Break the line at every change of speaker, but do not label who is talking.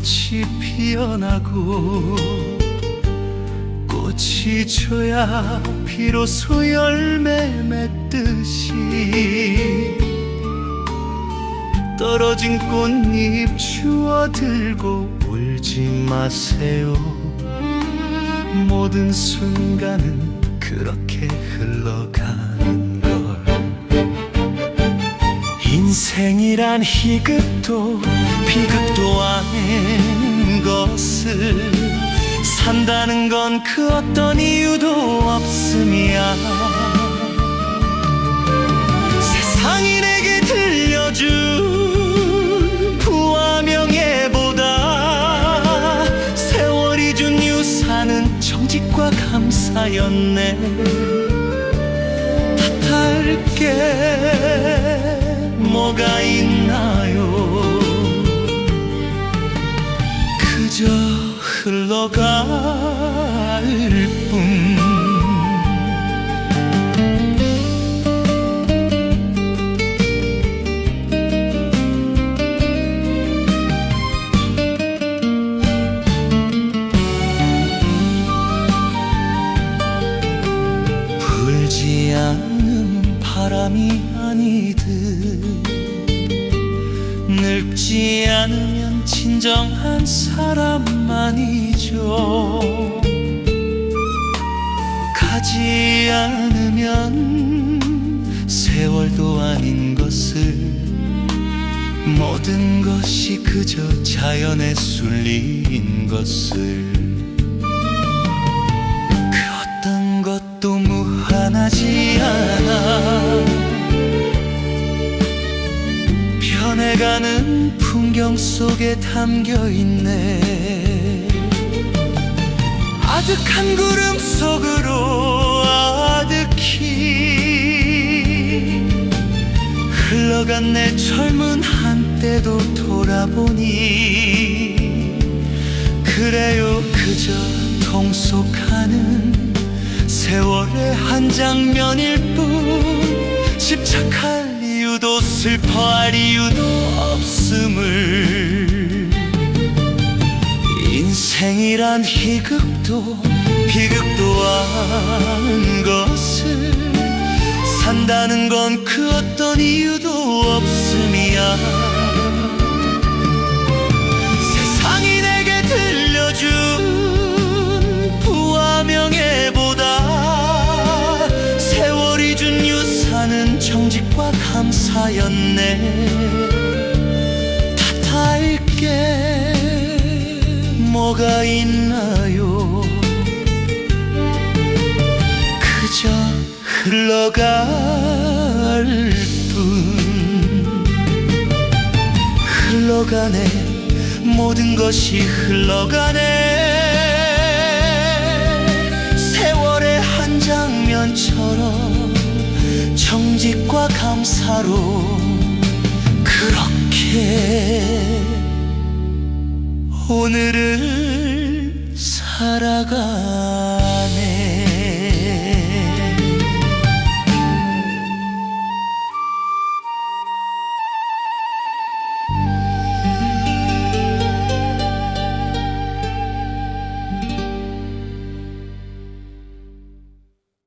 꽃이 피어나고 꽃이 져야 비로소 열매 맺듯이 떨어진 꽃잎 주워들고 울지 마세요. 모든 순간은 그렇게 흘러가는 인생이란 희극도 비극도 아닌 것을 산다는 건 그 어떤 이유도 없음이야. 세상이 내게 들려준 부와 명예보다 세월이 준 유산은 정직과 감사였네. 탓할 게 뭐가 있나요? 그저 흘러갈 뿐 아니듯 늙지 않으면 진정한 사람만이죠. 가지 않으면 세월도 아닌 것을 모든 것이 그저 자연의 순리인 것을 변해가는 풍경 속에 담겨 있네. 아득한 구름 속으로 아득히 흘러간 내 젊은 한때도 돌아보니 그래요 그저 통속하는 세월의 한 장면일 뿐 집착할 이유도 슬퍼할 이유도 없음을 인생이란 희극도 비극도 아닌 것을 산다는 건 그 어떤 이유도 없음이야 사였네 탓할 게. 뭐가 있나요? 그저 흘러갈 뿐. 흘러가네. 모든 것이 흘러가네 감사로 그렇게 오늘을 살아가